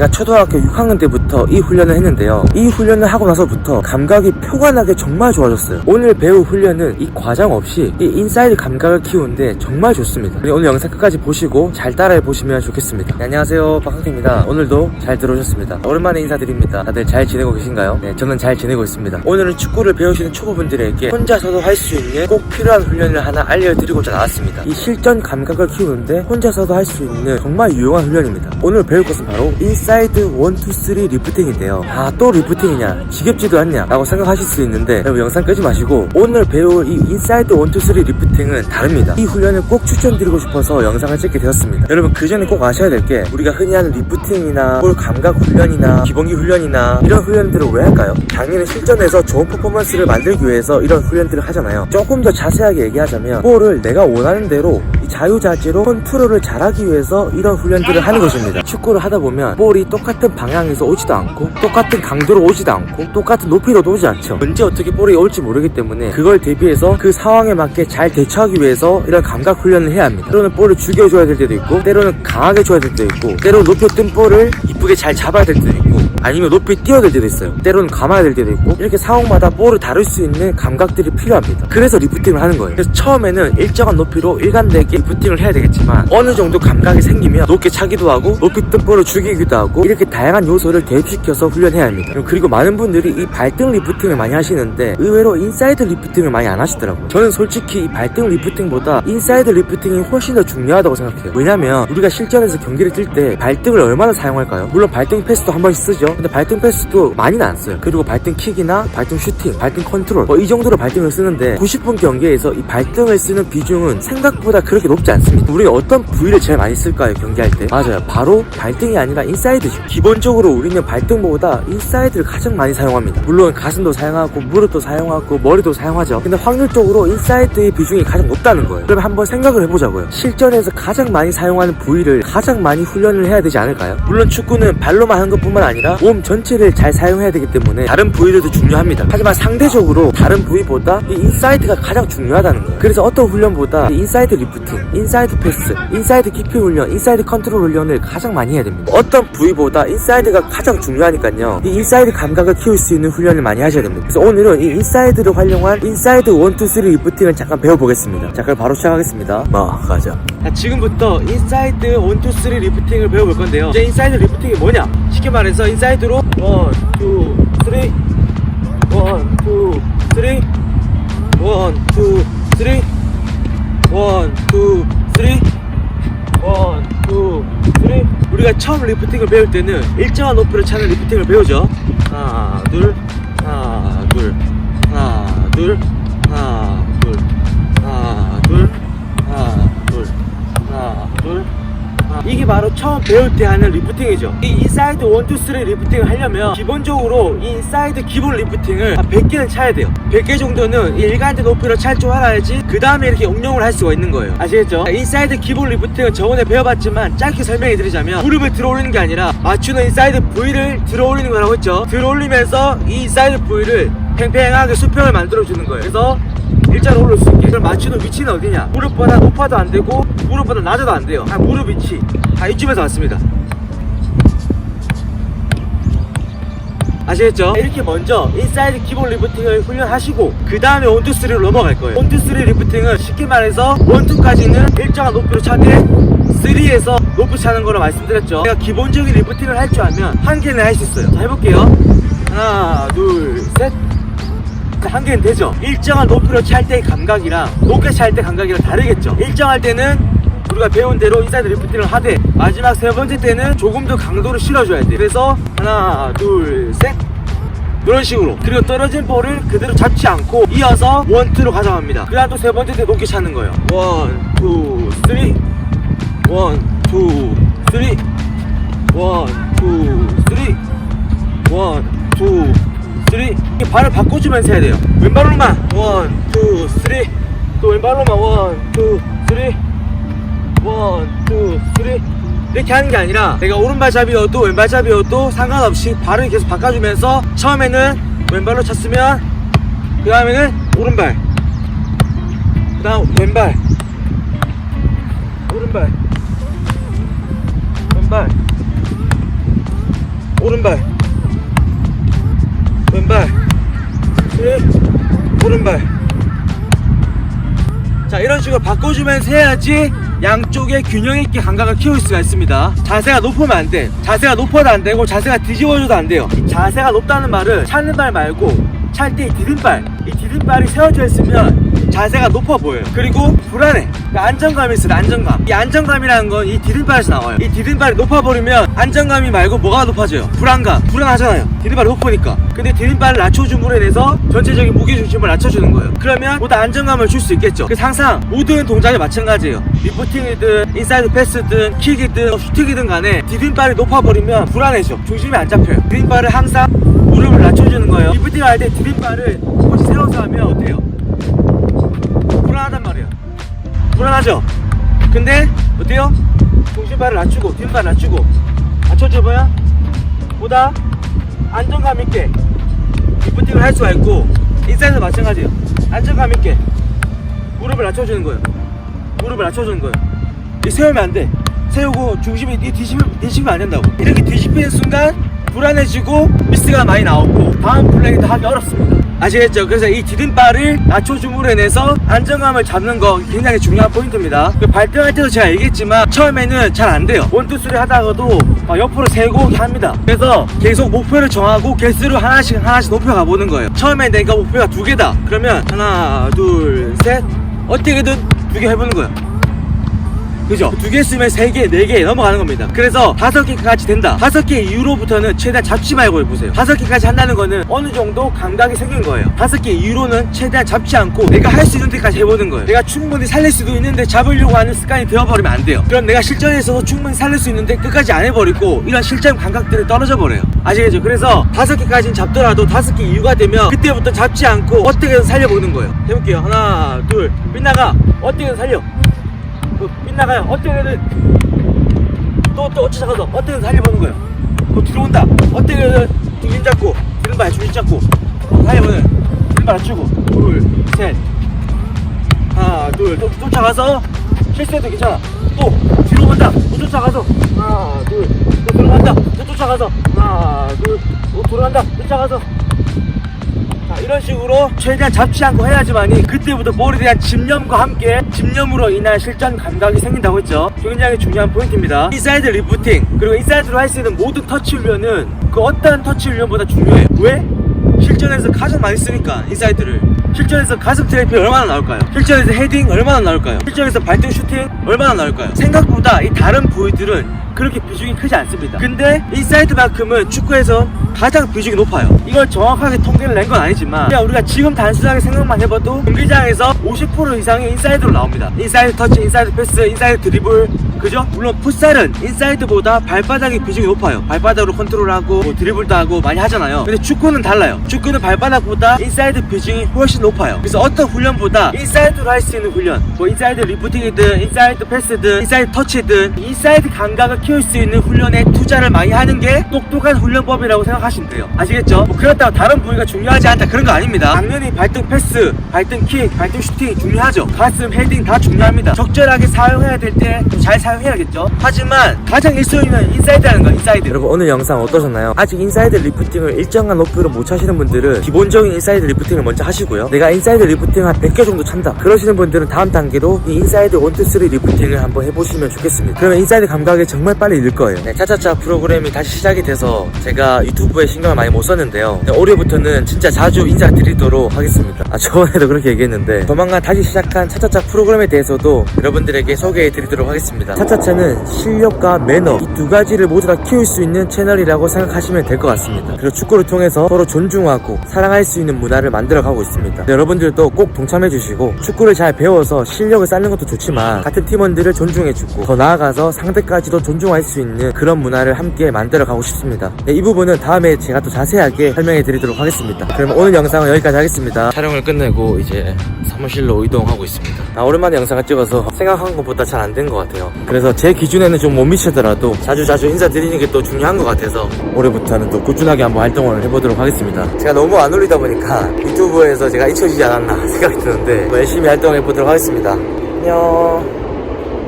제가 초등학교 6학년 때부터 이 훈련을 했는데요. 이 훈련을 하고 나서부터 감각이 표관하게 정말 좋아졌어요. 오늘 배울 훈련은 이 과정 없이 이 인사이드 감각을 키우는데 정말 좋습니다. 오늘 영상 끝까지 보시고 잘 따라해 보시면 좋겠습니다. 네, 안녕하세요. 박학입니다. 오늘도 잘 들어오셨습니다. 오랜만에 인사드립니다. 다들 잘 지내고 계신가요? 네, 저는 잘 지내고 있습니다. 오늘은 축구를 배우시는 초보분들에게 혼자서도 할 수 있는 꼭 필요한 훈련을 하나 알려드리고자 나왔습니다. 이 실전 감각을 키우는데 혼자서도 할 수 있는 정말 유용한 훈련입니다. 오늘 배울 것은 바로 인사 이드 1, 2, 3 리프팅인데요. 아, 또 리프팅이냐? 지겹지도 않냐? 라고 생각하실 수 있는데 여러분 영상 끄지 마시고 오늘 배울 이 인사이드 1, 2, 3 리프팅은 다릅니다. 이 훈련을 꼭 추천드리고 싶어서 영상을 찍게 되었습니다. 여러분 그 전에 꼭 아셔야 될 게 우리가 흔히 하는 리프팅이나 볼 감각 훈련이나 기본기 훈련이나 이런 훈련들을 왜 할까요? 당연히 실전에서 좋은 퍼포먼스를 만들기 위해서 이런 훈련들을 하잖아요. 조금 더 자세하게 얘기하자면 볼을 내가 원하는 대로 이 자유자재로 컨트롤을 잘하기 위해서 이런 훈련들을 하는 것입니다. 축구를 하다 보면 볼이 똑같은 방향에서 오지도 않고 똑같은 강도로 오지도 않고 똑같은 높이로 오지 않죠. 언제 어떻게 볼이 올지 모르기 때문에 그걸 대비해서 그 상황에 맞게 잘 대처하기 위해서 이런 감각 훈련을 해야 합니다. 때로는 볼을 죽여줘야 될 때도 있고 때로는 강하게 줘야 될 때도 있고 때로는 높이 뜬 볼을 이쁘게 잘 잡아야 될 때도 있고 아니면 높이 뛰어야 될 때도 있어요. 때로는 감아야 될 때도 있고 이렇게 상황마다 볼을 다룰 수 있는 감각들이 필요합니다. 그래서 리프팅을 하는 거예요. 그래서 처음에는 일정한 높이로 일관되게 리프팅을 해야 되겠지만 어느 정도 감각이 생기면 높게 차기도 하고 높이 뜬 볼을 죽이기도 하고 이렇게 다양한 요소를 대입시켜서 훈련해야 합니다. 그리고 많은 분들이 이 발등 리프팅을 많이 하시는데 의외로 인사이드 리프팅을 많이 안 하시더라고요. 저는 솔직히 이 발등 리프팅보다 인사이드 리프팅이 훨씬 더 중요하다고 생각해요. 왜냐면 우리가 실전에서 경기를 뛸 때 발등을 얼마나 사용할까요? 물론 발등 패스도 한 번씩 쓰죠. 근데 발등 패스도 많이는 안 써요. 그리고 발등 킥이나 발등 슈팅, 발등 컨트롤 뭐 이 정도로 발등을 쓰는데 90분 경기에서 이 발등을 쓰는 비중은 생각보다 그렇게 높지 않습니다. 우리가 어떤 부위를 제일 많이 쓸까요? 경기할 때? 맞아요. 바로 발등이 아니라 인사이드죠. 기본적으로 우리는 발등보다 인사이드를 가장 많이 사용합니다. 물론 가슴도 사용하고 무릎도 사용하고 머리도 사용하죠. 근데 확률적으로 인사이드의 비중이 가장 높다는 거예요. 그럼 한번 생각을 해보자고요. 실전에서 가장 많이 사용하는 부위를 가장 많이 훈련을 해야 되지 않을까요? 물론 축구는 발로만 하는 것뿐만 아니라 몸 전체를 잘 사용해야 되기 때문에 다른 부위들도 중요합니다. 하지만 상대적으로 다른 부위보다 이 인사이드가 가장 중요하다는 거예요. 그래서 어떤 훈련보다 이 인사이드 리프팅, 인사이드 패스, 인사이드 키핑 훈련, 인사이드 컨트롤 훈련을 가장 많이 해야 됩니다. 어떤 부위보다 인사이드가 가장 중요하니까요. 이 인사이드 감각을 키울 수 있는 훈련을 많이 하셔야 됩니다. 그래서 오늘은 이 인사이드를 활용한 인사이드 1, 2, 3 리프팅을 잠깐 배워보겠습니다. 자, 그럼 바로 시작하겠습니다. 마, 가자. 자, 지금부터 인사이드 1, 2, 3 리프팅을 배워볼 건데요. 이제 인사이드 리프팅 이 뭐냐? 쉽게 말해서 인사이드로 1, 2, 3, 1, 2, 3, 1, 2, 3, 1, 2, 3, 1, 2, 3 우리가 처음 리프팅을 배울 때는 일정한 높이를 차는 리프팅을 배우죠. 하나 둘. 하나 둘. 하나 둘 이게 바로 처음 배울 때 하는 리프팅이죠. 이 인사이드 1, 2, 3 리프팅을 하려면 기본적으로 이 인사이드 기본 리프팅을 한 100개는 차야 돼요. 100개 정도는 이 일관된 높이로 찰 줄 알아야지 그 다음에 이렇게 응용을 할 수가 있는 거예요. 아시겠죠? 인사이드 기본 리프팅은 저번에 배워봤지만 짧게 설명해 드리자면 무릎을 들어 올리는 게 아니라 맞추는 인사이드 부위를 들어 올리는 거라고 했죠. 들어 올리면서 이 인사이드 부위를 팽팽하게 수평을 만들어 주는 거예요. 그래서 일자로 올릴 수 있게. 그럼 맞추는 위치는 어디냐? 무릎보다 높아도 안 되고 무릎보다 낮아도 안 돼요. 한 무릎 위치. 다 이쯤에서 왔습니다. 아시겠죠? 이렇게 먼저 인사이드 기본 리프팅을 훈련하시고 그 다음에 원투 쓰리로 넘어갈 거예요. 원투 쓰리 리프팅은 쉽게 말해서 원투까지는 일정한 높이로 차되 3에서 높이 차는 거로 말씀드렸죠. 제가 기본적인 리프팅을 할 줄 알면 한 개는 할 수 있어요. 자 해볼게요. 하나 둘셋 한 개는 되죠. 일정한 높이로 찰 때의 감각이랑 높게 찰 때 감각이랑 다르겠죠. 일정할 때는 우리가 배운 대로 인사이드 리프팅을 하되 마지막 세 번째 때는 조금 더 강도를 실어줘야 돼. 그래서 하나 둘셋. 이런 식으로. 그리고 떨어진 볼을 그대로 잡지 않고 이어서 원투로 가져갑니다. 그 다음 또세 번째 때 높게 차는 거예요. 원, 투, 쓰리. 원, 투, 쓰리. 원, 투, 쓰리. 원, 투, 쓰리 이 발을 바꿔주면서 해야 돼요. 왼발로만. 원, 투, 쓰리. 또 왼발로만. 원, 투, 쓰리. 원, 투, 쓰리. 이렇게 하는 게 아니라 내가 오른발잡이여도 왼발잡이여도 상관없이 발을 계속 바꿔주면서 처음에는 왼발로 쳤으면 그 다음에는 오른발 그 다음 왼발 오른발 왼발 오른발 네, 오른발. 자 이런 식으로 바꿔주면서 해야지 양쪽에 균형 있게 감각을 키울 수가 있습니다. 자세가 높으면 안돼. 자세가 높아도 안 되고 자세가 뒤집어져도 안 돼요. 이 자세가 높다는 말은 차는 발 말고 찰 때 이 디딤발. 이 디딤발이 세워져 있으면 자세가 높아 보여요. 그리고 불안해. 그러니까 안정감이 있어요 안정감. 이 안정감이라는 건 이 디딤발에서 나와요. 이 디딤발이 높아버리면 안정감이 말고 뭐가 높아져요? 불안감. 불안하잖아요. 디딤발이 높으니까. 근데 디딤발을 낮춰줌으로 인해서 전체적인 무게중심을 낮춰주는 거예요. 그러면 보다 안정감을 줄 수 있겠죠. 그래서 항상 모든 동작이 마찬가지예요. 리프팅이든 인사이드 패스든 킥이든 슈팅이든 간에 디딤발이 높아버리면 불안해져. 중심이 안 잡혀요. 디딤발을 항상 무릎을 낮춰주는 거예요. 리프팅 할 때 디딤발을 조금씩 세워서 하면 어때요? 불안하단 말이에요 불안하죠? 근데 어때요? 중심발을 낮추고 뒷발 낮추고. 낮춰줘 봐야? 보다 안정감 있게 리프팅을 할 수가 있고 인사이드 마찬가지예요. 안정감 있게 무릎을 낮춰주는 거예요. 무릎을 낮춰주는 거예요. 이 세우면 안 돼. 세우고 중심이 이 뒤집으면, 뒤집으면 안 된다고. 이렇게 뒤집히는 순간 불안해지고 미스가 많이 나오고 다음 플레이도 하기 어렵습니다 아시겠죠? 그래서 이 디딤발을 낮춰줌으로 인해서 안정감을 잡는 거 굉장히 중요한 포인트입니다. 그 발등할 때도 제가 얘기했지만 처음에는 잘 안 돼요. 원투쓰리 하다가도 막 옆으로 세고 합니다. 그래서 계속 목표를 정하고 개수를 하나씩 하나씩 높여가 보는 거예요. 처음에 내가 목표가 두 개다. 그러면 하나 둘 셋. 어떻게든 두 개 해보는 거예요 그죠? 두 개 쓰면 세 개, 네 개 넘어가는 겁니다. 그래서 다섯 개까지 된다. 다섯 개 이후로부터는 최대한 잡지 말고 해보세요. 다섯 개까지 한다는 거는 어느 정도 감각이 생긴 거예요. 다섯 개 이후로는 최대한 잡지 않고 내가 할 수 있는 데까지 해보는 거예요. 내가 충분히 살릴 수도 있는데 잡으려고 하는 습관이 되어버리면 안 돼요. 그럼 내가 실전에서도 충분히 살릴 수 있는데 끝까지 안 해버리고 이런 실전 감각들이 떨어져 버려요. 아시겠죠? 그래서 다섯 개까지는 잡더라도 다섯 개 이후가 되면 그때부터 잡지 않고 어떻게든 살려보는 거예요. 해볼게요. 하나, 둘, 빗나가. 어떻게든 살려. 그 빗나가요. 어떻게든 또또 어찌 잡아서 어떻게든 살려보는 거예요. 또 들어온다. 어떻게든 중심 잡고 들은발 중심 잡고 살려보는 들은발 낮추고 둘, 셋, 하나, 둘, 또 쫓아가서 실수해도 괜찮아. 또 뒤로 간다. 또 쫓아가서 하나, 둘, 또 들어간다. 또 쫓아가서 하나, 둘, 또 들어간다. 쫓아가서 자, 이런 식으로 최대한 잡지 않고 해야지만이 그때부터 볼에 대한 집념과 함께 집념으로 인한 실전 감각이 생긴다고 했죠. 굉장히 중요한 포인트입니다. 인사이드 리프팅 그리고 인사이드로 할 수 있는 모든 터치 훈련은 그 어떠한 터치 훈련보다 중요해요. 왜? 실전에서 가장 많이 쓰니까 인사이드를 실전에서 가슴 트래핑 얼마나 나올까요? 실전에서 헤딩 얼마나 나올까요? 실전에서 발등 슈팅 얼마나 나올까요? 생각보다 이 다른 부위들은 그렇게 비중이 크지 않습니다. 근데 인사이드만큼은 축구에서 가장 비중이 높아요. 이걸 정확하게 통계를 낸 건 아니지만 그냥 우리가 지금 단순하게 생각만 해봐도 경기장에서 50% 이상이 인사이드로 나옵니다. 인사이드 터치, 인사이드 패스, 인사이드 드리블 그죠? 물론 풋살은 인사이드보다 발바닥의 비중이 높아요. 발바닥으로 컨트롤하고 뭐 드리블도 하고 많이 하잖아요. 근데 축구는 달라요. 축구는 발바닥보다 인사이드 비중이 훨씬 높아요. 그래서 어떤 훈련보다 인사이드로 할 수 있는 훈련, 뭐 인사이드 리프팅이든 인사이드 패스든 인사이드 터치든 인사이드 감각을 키울 수 있는 훈련에 투자를 많이 하는 게 똑똑한 훈련법이라고 생각하시면 돼요. 아시겠죠? 뭐 그렇다고 다른 부위가 중요하지 않다 그런 거 아닙니다. 당연히 발등 패스, 발등 킥, 발등 슈팅 중요하죠. 가슴, 헤딩 다 중요합니다. 적절하게 사용해야 될 때 잘 사용 해야겠죠. 하지만 가장 1순위는 인사이드라는 거, 인사이드. 여러분 오늘 영상 어떠셨나요? 아직 인사이드 리프팅을 일정한 높이로 못 차시는 분들은 기본적인 인사이드 리프팅을 먼저 하시고요. 내가 인사이드 리프팅 한 100개 정도 찬다. 그러시는 분들은 다음 단계로 이 인사이드 1, 2, 3 리프팅을 한번 해보시면 좋겠습니다. 그러면 인사이드 감각이 정말 빨리 늘 거예요. 네, 차차차 프로그램이 다시 시작이 돼서 제가 유튜브에 신경을 많이 못 썼는데요. 네, 올해부터는 진짜 자주 인사드리도록 하겠습니다. 아, 저번에도 그렇게 얘기했는데 조만간 다시 시작한 차차차 프로그램에 대해서도 여러분들에게 소개해 드리도록 하겠습니다. 차차차는 실력과 매너 이 두 가지를 모두 다 키울 수 있는 채널이라고 생각하시면 될 것 같습니다. 그리고 축구를 통해서 서로 존중하고 사랑할 수 있는 문화를 만들어 가고 있습니다. 네, 여러분들도 꼭 동참해 주시고 축구를 잘 배워서 실력을 쌓는 것도 좋지만 같은 팀원들을 존중해 주고 더 나아가서 상대까지도 존중할 수 있는 그런 문화를 함께 만들어 가고 싶습니다. 네, 이 부분은 다음에 제가 또 자세하게 설명해 드리도록 하겠습니다. 그럼 오늘 영상은 여기까지 하겠습니다. 촬영을 끝내고 이제 사무실로 이동하고 있습니다. 아, 오랜만에 영상을 찍어서 생각한 것보다 잘 안 된 것 같아요. 그래서 제 기준에는 좀 못 미치더라도 자주 자주 인사드리는 게 또 중요한 것 같아서 올해부터는 또 꾸준하게 한번 활동을 해보도록 하겠습니다. 제가 너무 안 올리다 보니까 유튜브에서 제가 잊혀지지 않았나 생각이 드는데 뭐 열심히 활동해 보도록 하겠습니다. 안녕.